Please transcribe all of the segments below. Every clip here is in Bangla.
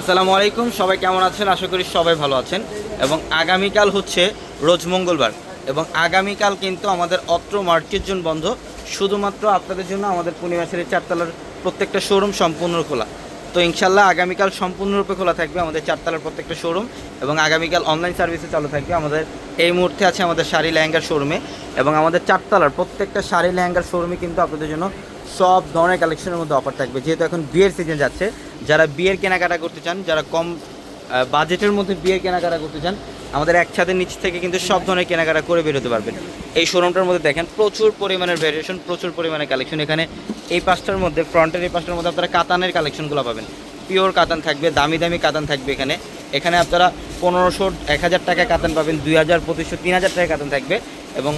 আসসালামু আলাইকুম, সবাই কেমন আছেন? আশা করি সবাই ভালো আছেন। এবং আগামীকাল হচ্ছে রোজ মঙ্গলবার। এবং আগামীকাল কিন্তু আমাদের অত্র মার্কেট জোন বন্ধ। শুধুমাত্র আপনাদের জন্য আমাদের পূর্ণিমা পূর্ণিমাসের চারতলার প্রত্যেকটা শোরুম সম্পূর্ণ খোলা। তো ইনশাল্লাহ আগামীকাল সম্পূর্ণরূপে খোলা থাকবে আমাদের চারতলার প্রত্যেকটা শোরুম। এবং আগামীকাল অনলাইন সার্ভিসে চালু থাকবে আমাদের। এই মুহূর্তে আছে আমাদের শাড়ি লেহেঙ্গার শোরুমে। এবং আমাদের চারতলার প্রত্যেকটা শাড়ি লেহেঙ্গার শোরুমে কিন্তু আপনাদের জন্য সব ধরনের কালেকশনের মধ্যে অফার থাকবে। যেহেতু এখন বিয়ের সিজন যাচ্ছে যারা বিয়ের কেনাকাটা করতে চান, যারা কম বাজেটের মধ্যে বিয়ের কেনাকাটা করতে চান, আমাদের এক ছাদের নিচ থেকে কিন্তু সব ধরনের কেনাকাটা করে বেরোতে পারবেন। এই শোরুমটার মধ্যে দেখেন, প্রচুর পরিমাণের ভ্যারিয়েশন প্রচুর পরিমাণের কালেকশন এখানে এই পাঁচটার মধ্যে ফ্রন্টের এই পাঁচটার মধ্যে আপনারা কাতানের কালেকশনগুলো পাবেন। পিওর কাতান থাকবে, দামি দামি কাতান থাকবে এখানে। এখানে আপনারা পনেরোশো, এক হাজার টাকায় কাতান পাবেন, দুই হাজার, পঁচিশশো, তিন হাজার টাকায় কাতান থাকবে। এবং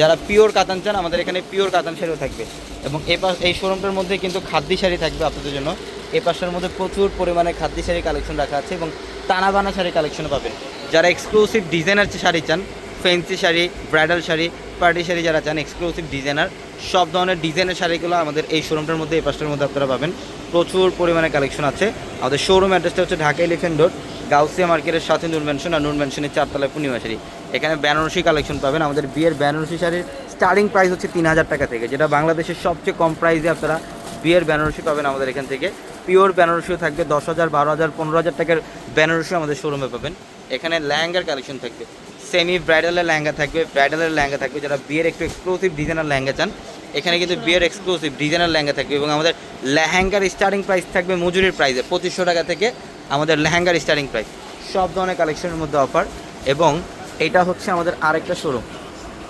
যারা পিওর কাতান চান, আমাদের এখানে পিওর কাতান শাড়িও থাকবে। এবং এই পাশ, এই শোরুমটার মধ্যে কিন্তু খাদ্যি শাড়ি থাকবে আপনাদের জন্য। এই পাশটার মধ্যে প্রচুর পরিমাণে খাদ্যি শাড়ি কালেকশন রাখা আছে এবং টানা বানা শাড়ি কালেকশন পাবেন। যারা এক্সক্লুসিভ ডিজাইনার শাড়ি চান fancy sari bridal sari party sari যারা চান এক্সক্লুসিভ ডিজাইনার সব ধরনের ডিজাইনের শাড়িগুলো আমাদের এই শোরুমটার মধ্যে, এই পাশটার মধ্যে আপনারা পাবেন। প্রচুর পরিমাণে কালেকশন আছে। আমাদের শোরুম অ্যাড্রেসটা হচ্ছে ঢাকা এলিফেন্ট রোড গাউসিয়া মার্কেটের সাথে নুন ম্যানশন আর নূর ম্যানশনের চারতলায় পূর্ণিমা শাড়ি। এখানে বেনারসি কালেকশন পাবেন। আমাদের বিয়ের বেনারসি শাড়ির স্টার্টিং প্রাইস হচ্ছে তিন হাজার টাকা থেকে, যেটা বাংলাদেশের সবচেয়ে কম প্রাইসে আপনারা বিয়ের বেনারসি পাবেন আমাদের এখান থেকে। পিওর বেনারসিও থাকবে দশ হাজার বারো হাজার পনেরো হাজার টাকার বেনারসিও আমাদের শোরুমে পাবেন। এখানে লেহেঙ্গার কালেকশন থাকবে সেমি ব্রাইডালের লেহেঙ্গা থাকবে ব্রাইডালের লেহেঙ্গা থাকবে যারা বিয়ের একটু এক্সক্লুসিভ ডিজাইনার ল্যাঙ্গা চান এখানে কিন্তু বিয়ের এক্সক্লুসিভ ডিজাইনার ল্যাঙ্গা থাকবে এবং আমাদের লেহেঙ্গার স্টার্টিং প্রাইস থাকবে মজুরির প্রাইসে পঁচিশশো টাকা থেকে আমাদের লেহেঙ্গার স্টার্টিং প্রাইস সব ধরনের কালেকশনের মধ্যে অফার এবং এটা হচ্ছে আমাদের আরেকটা শোরুম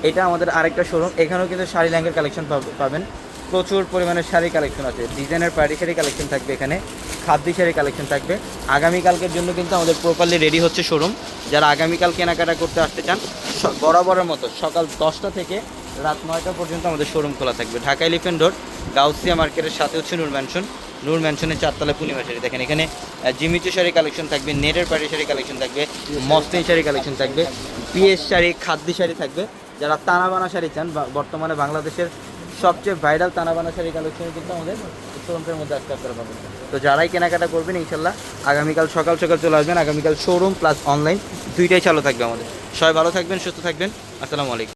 এটা আমাদের আরেকটা শোরুম এখানেও কিন্তু শাড়ি ল্যাঙ্গার কালেকশন পাবেন। প্রচুর পরিমাণে শাড়ি কালেকশন আছে। ডিজাইনের পাড়ি শাড়ি কালেকশন থাকবে এখানে, খাদ্যি শাড়ি কালেকশন থাকবে। আগামীকালকের জন্য কিন্তু আমাদের প্রপারলি রেডি হচ্ছে শোরুম যারা আগামীকাল কেনাকাটা করতে আসতে চান বরাবরের মতো সকাল দশটা থেকে রাত নয়টা পর্যন্ত আমাদের শোরুম খোলা থাকবে। ঢাকা এলিফেন্ট রোড গাউসিয়া মার্কেটের সাথে হচ্ছে নূর ম্যানশন নূর ম্যানশনের চারতলা পূর্ণিমা শাড়ি দেখেন এখানে জিমিচু শাড়ি কালেকশন থাকবে নেটের পাড়ি শাড়ি কালেকশন থাকবে মসলিন শাড়ি কালেকশন থাকবে পিএস শাড়ি, খাদ্যি শাড়ি থাকবে। যারা তানাবানা শাড়ি চান বর্তমানে বাংলাদেশের সবচেয়ে ভাইরাল তানাবানা শাড়ি কালেকশন কিন্তু আমাদের শোরুমের মধ্যে আজকে আপনারা পাবেন। তো যারাই কেনাকাটা করবেন, ইনশাল্লাহ আগামীকাল সকাল সকাল চলে আসবেন। আগামীকাল শোরুম প্লাস অনলাইন দুইটাই চালু থাকবে আমাদের। সবাই ভালো থাকবেন, সুস্থ থাকবেন। আসসালামু আলাইকুম।